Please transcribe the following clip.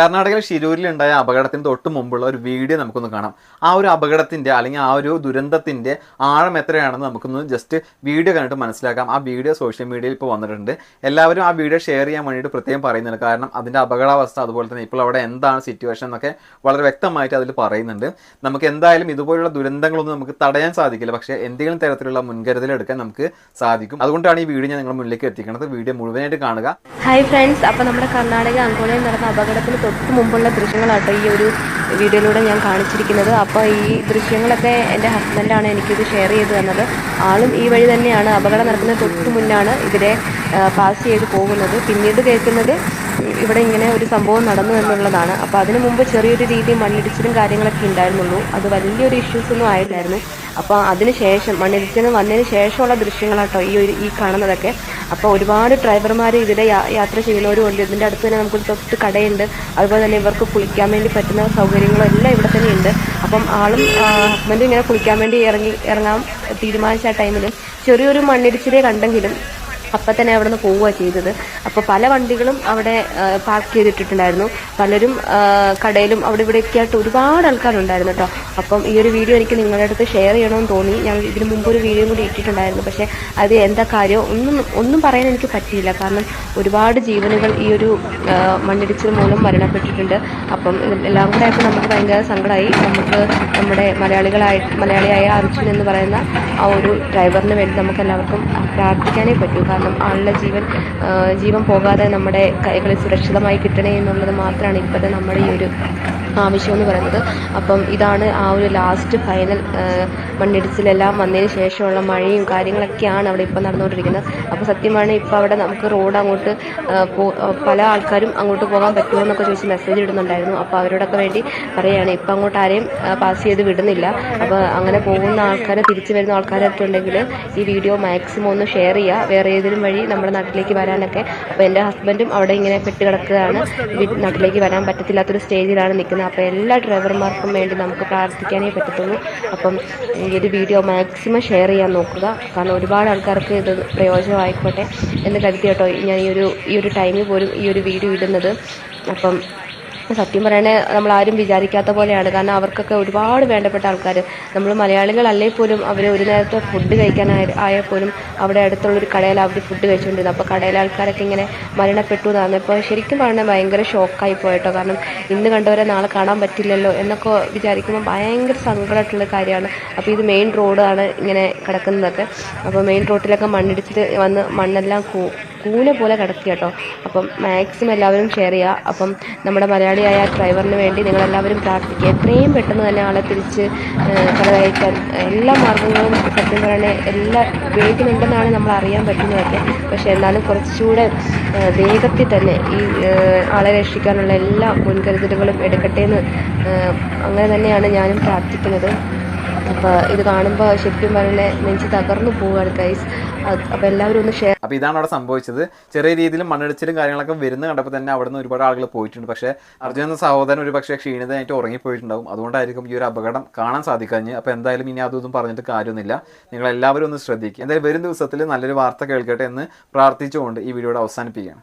കർണാടകയിലെ ഷിരൂരിൽ ഉണ്ടായ അപകടത്തിന് തൊട്ട് മുമ്പുള്ള ഒരു വീഡിയോ നമുക്കൊന്ന് കാണാം. ആ ഒരു അപകടത്തിന്റെ അല്ലെങ്കിൽ ആ ഒരു ദുരന്തത്തിന്റെ ആഴം എത്രയാണെന്ന് നമുക്കൊന്ന് ജസ്റ്റ് വീഡിയോ കണ്ടിട്ട് മനസ്സിലാക്കാം. ആ വീഡിയോ സോഷ്യൽ മീഡിയയിൽ ഇപ്പോൾ വന്നിട്ടുണ്ട്. എല്ലാവരും ആ വീഡിയോ ഷെയർ ചെയ്യാൻ വേണ്ടിയിട്ട് പ്രത്യേകം പറയുന്നുണ്ട്. കാരണം അതിന്റെ അപകടാവസ്ഥ അതുപോലെ തന്നെ ഇപ്പോൾ അവിടെ എന്താണ് സിറ്റുവേഷൻ എന്നൊക്കെ വളരെ വ്യക്തമായിട്ട് അതിൽ പറയുന്നുണ്ട്. നമുക്ക് എന്തായാലും ഇതുപോലുള്ള ദുരന്തങ്ങളൊന്നും നമുക്ക് തടയാൻ സാധിക്കില്ല. പക്ഷേ എന്തെങ്കിലും തരത്തിലുള്ള മുൻകരുതൽ എടുക്കാൻ നമുക്ക് സാധിക്കും. അതുകൊണ്ടാണ് ഈ വീഡിയോ ഞാൻ നിങ്ങളുടെ മുന്നിലേക്ക് എത്തിക്കുന്നത്. വീഡിയോ മുഴുവനായിട്ട് കാണുക. ഹായ് ഫ്രണ്ട്സ് അപ്പോൾ നമ്മുടെ കർണാടക അങ്കോളയിൽ നടന്ന അപകടത്തിന് തൊട്ട് മുമ്പുള്ള ദൃശ്യങ്ങളാട്ടോ ഈ ഒരു വീഡിയോയിലൂടെ ഞാൻ കാണിച്ചിരിക്കുന്നത്. അപ്പോൾ ഈ ദൃശ്യങ്ങളൊക്കെ എന്റെ ഹസ്ബൻഡാണ് എനിക്കിത് ഷെയർ ചെയ്ത് തന്നത്. ആളും ഈ വഴി തന്നെയാണ്. അപകടം നടക്കുന്ന തൊട്ട് മുന്നാണ് ഇതിലെ പാസ് ചെയ്ത് പോകുന്നത്. പിന്നീട് കേൾക്കുന്നത് ഇവിടെ ഇങ്ങനെ ഒരു സംഭവം നടന്നു എന്നുള്ളതാണ്. അപ്പോൾ അതിന് മുമ്പ് ചെറിയൊരു രീതിയിൽ മണ്ണിടിച്ചിലും കാര്യങ്ങളൊക്കെ ഉണ്ടായിരുന്നുള്ളൂ. അത് വലിയൊരു ഇഷ്യൂസ് ഒന്നും ആയില്ലായിരുന്നു. അപ്പോൾ അതിന് ശേഷം മണ്ണിടിച്ചിലും വന്നതിന് ശേഷമുള്ള ദൃശ്യങ്ങളാട്ടോ ഈ ഒരു ഈ കാണുന്നതൊക്കെ. അപ്പോൾ ഒരുപാട് ഡ്രൈവർമാർ ഇതിലെ യാത്ര ചെയ്യുന്നവരും ഉണ്ട്. ഇതിന്റെ അടുത്ത് തന്നെ നമുക്ക് തൊട്ട് കടയുണ്ട്. അതുപോലെ തന്നെ ഇവർക്ക് കുളിക്കാൻ വേണ്ടി പറ്റുന്ന സൗകര്യങ്ങളും എല്ലാം ഇവിടെ തന്നെ ഉണ്ട്. അപ്പം ആളും ഹസ്ബൻഡും ഇങ്ങനെ കുളിക്കാൻ വേണ്ടി ഇറങ്ങി ഇറങ്ങാൻ തീരുമാനിച്ച ടൈമിലും ചെറിയൊരു മണ്ണിടിച്ചിലേ കണ്ടെങ്കിലും അപ്പം തന്നെ അവിടെ നിന്ന് പോവുക ചെയ്തത്. അപ്പോൾ പല വണ്ടികളും അവിടെ പാർക്ക് ചെയ്തിട്ടിട്ടുണ്ടായിരുന്നു. പലരും കടയിലും അവിടെ ഇവിടെയൊക്കെ ആയിട്ട് ഒരുപാട് ആൾക്കാരുണ്ടായിരുന്നു കേട്ടോ. അപ്പം ഈ ഒരു വീഡിയോ എനിക്ക് നിങ്ങളുടെ അടുത്ത് ഷെയർ ചെയ്യണമെന്ന് തോന്നി. ഞാൻ ഇതിന് മുമ്പ് ഒരു വീഡിയോ കൂടി ഇട്ടിട്ടുണ്ടായിരുന്നു. പക്ഷേ അത് എന്താ കാര്യം ഒന്നും ഒന്നും പറയാൻ എനിക്ക് പറ്റിയില്ല. കാരണം ഒരുപാട് ജീവനുകൾ ഈ ഒരു മണ്ണിടിച്ചിൽ മൂലം മരണപ്പെട്ടിട്ടുണ്ട്. അപ്പം എല്ലാം കൂടെ ആയപ്പോൾ നമുക്ക് ഭയങ്കര സങ്കടമായി. നമുക്ക് നമ്മുടെ മലയാളികളായി മലയാളിയായ അർജുൻ എന്ന് പറയുന്ന ആ ഒരു ഡ്രൈവറിന് വേണ്ടി നമുക്ക് എല്ലാവർക്കും പ്രാർത്ഥിക്കാനേ പറ്റൂ. കാരണം ആളുടെ ജീവൻ ജീവൻ പോകാതെ നമ്മുടെ കൈകളിൽ സുരക്ഷിതമായി കിട്ടണേ എന്നുള്ളത് മാത്രമാണ് ഇപ്പോഴത്തെ നമ്മുടെ ഈ ഒരു ആവശ്യം എന്ന് പറയുന്നത്. അപ്പം ഇതാണ് ആ ഒരു ലാസ്റ്റ് ഫൈനൽ മണ്ണിടിച്ചിലെല്ലാം വന്നതിന് ശേഷമുള്ള മഴയും കാര്യങ്ങളൊക്കെയാണ് അവിടെ ഇപ്പം നടന്നുകൊണ്ടിരിക്കുന്നത്. അപ്പോൾ സത്യമാണ് ഇപ്പോൾ അവിടെ നമുക്ക് റോഡ് അങ്ങോട്ട് പല ആൾക്കാരും അങ്ങോട്ട് പോകാൻ പറ്റുമോ എന്നൊക്കെ ചോദിച്ച് മെസ്സേജ് ഇടുന്നുണ്ടായിരുന്നു. അപ്പോൾ അവരോടൊക്കെ വേണ്ടി പറയുകയാണ് ഇപ്പം അങ്ങോട്ട് ആരെയും പാസ് ചെയ്ത് വിടുന്നില്ല. അപ്പോൾ അങ്ങനെ പോകുന്ന ആൾക്കാരെ തിരിച്ചു വരുന്ന ആൾക്കാരൊക്കെ ഉണ്ടെങ്കിൽ ഈ വീഡിയോ മാക്സിമം ഒന്ന് ഷെയർ ചെയ്യുക വേറെ ഏതെങ്കിലും വഴി നമ്മുടെ നാട്ടിലേക്ക് വരാനൊക്കെ. അപ്പോൾ എന്റെ ഹസ്ബൻഡും അവിടെ ഇങ്ങനെ പെട്ട് കിടക്കുകയാണ്. നാട്ടിലേക്ക് വരാൻ പറ്റത്തില്ലാത്തൊരു സ്റ്റേജിലാണ് നിൽക്കുന്നത്. അപ്പോൾ എല്ലാ ഡ്രൈവർമാർക്കും വേണ്ടി നമുക്ക് പ്രാർത്ഥിക്കാനേ പറ്റത്തുള്ളൂ. അപ്പം ഈ വീഡിയോ മാക്സിമം ഷെയർ ചെയ്യാൻ നോക്കുക. കാരണം ഒരുപാട് ആൾക്കാർക്ക് ഇത് പ്രയോജനമായിക്കോട്ടെ എന്ന് കരുതി കേട്ടോ ഞാൻ ഈ ഒരു ഈ ഒരു ടൈമിൽ പോലും ഈ ഒരു വീഡിയോ ഇടുന്നത്. അപ്പം സത്യം പറയണേ നമ്മൾ ആരും വിചാരിക്കാത്ത പോലെയാണ്. കാരണം അവർക്കൊക്കെ ഒരുപാട് വേണ്ടപ്പെട്ട ആൾക്കാർ നമ്മൾ മലയാളികളല്ലേ പോലും അവർ ഒരു നേരത്തെ ഫുഡ് കഴിക്കാനായ ആയാൽ പോലും അവിടെ അടുത്തുള്ളൊരു കടയിൽ അവർ ഫുഡ് കഴിച്ചുകൊണ്ടിരുന്നത് അപ്പോൾ കടയിലെ ആൾക്കാരൊക്കെ ഇങ്ങനെ മരണപ്പെട്ടു എന്നാണ്. ഇപ്പോൾ ശരിക്കും പറഞ്ഞാൽ ഭയങ്കര ഷോക്കായി പോയിട്ടോ. കാരണം ഇന്ന് കണ്ടവരെ നാളെ കാണാൻ പറ്റില്ലല്ലോ എന്നൊക്കെ വിചാരിക്കുമ്പോൾ ഭയങ്കര സങ്കടമായിട്ടുള്ള കാര്യമാണ്. അപ്പോൾ ഇത് മെയിൻ റോഡാണ് ഇങ്ങനെ കിടക്കുന്നതൊക്കെ. അപ്പോൾ മെയിൻ റോഡിലൊക്കെ മണ്ണിടിച്ചിട്ട് വന്ന് മണ്ണെല്ലാം കൂന പോലെ കിടക്കുക കേട്ടോ. അപ്പം മാക്സിമം എല്ലാവരും ഷെയർ ചെയ്യുക. അപ്പം നമ്മുടെ മലയാളിയായ ഡ്രൈവറിന് വേണ്ടി നിങ്ങളെല്ലാവരും പ്രാർത്ഥിക്കുക. എത്രയും പെട്ടെന്ന് തന്നെ ആളെ തിരിച്ച് കടകയറ്റാൻ എല്ലാ മാർഗങ്ങളും സത്യം പറയണേ എല്ലാ ഉപയോഗിക്കുന്നുണ്ടെന്നാണ് നമ്മൾ അറിയാൻ പറ്റുന്നതൊക്കെ. പക്ഷേ എന്നാലും കുറച്ചുകൂടെ വേഗത്തിൽ തന്നെ ഈ ആളെ രക്ഷിക്കാനുള്ള എല്ലാ മുൻകരുതലുകളും എടുക്കട്ടെ എന്ന് അങ്ങനെ തന്നെയാണ് ഞാനും പ്രാർത്ഥിക്കുന്നത്. അപ്പോൾ ഇത് കാണുമ്പോൾ ശരിക്കും പറഞ്ഞ നെഞ്ച് തകർന്നു പോവുകയാണ് ഗൈസ് അപ്പോൾ എല്ലാവരും ഒന്ന് ഷെയർ അപ്പോൾ ഇതാണ് അവിടെ സംഭവിച്ചത്. ചെറിയ രീതിയിൽ മണ്ണിടിച്ചിലും കാര്യങ്ങളൊക്കെ വരുന്ന കണ്ടപ്പോൾ തന്നെ അവിടെ നിന്ന് ഒരുപാട് ആളുകൾ പോയിട്ടുണ്ട്. പക്ഷേ അർജുൻ എന്ന സഹോദരൻ ഒരു പക്ഷേ ക്ഷീണിതായിട്ട് ഉറങ്ങിപ്പോയിട്ടുണ്ടാവും. അതുകൊണ്ടായിരിക്കും ഈ ഒരു അപകടം കാണാൻ സാധിക്കാഞ്ഞ്. അപ്പോൾ എന്തായാലും ഇനി അതൊന്നും പറഞ്ഞിട്ട് കാര്യമൊന്നുമില്ല. നിങ്ങൾ എല്ലാവരും ഒന്ന് ശ്രദ്ധിക്കുക. എന്തായാലും വരും ദിവസത്തിൽ നല്ലൊരു വാർത്ത കേൾക്കട്ടെ എന്ന് പ്രാർത്ഥിച്ചുകൊണ്ട് ഈ വീഡിയോയുടെ അവസാനിപ്പിക്കുകയാണ്.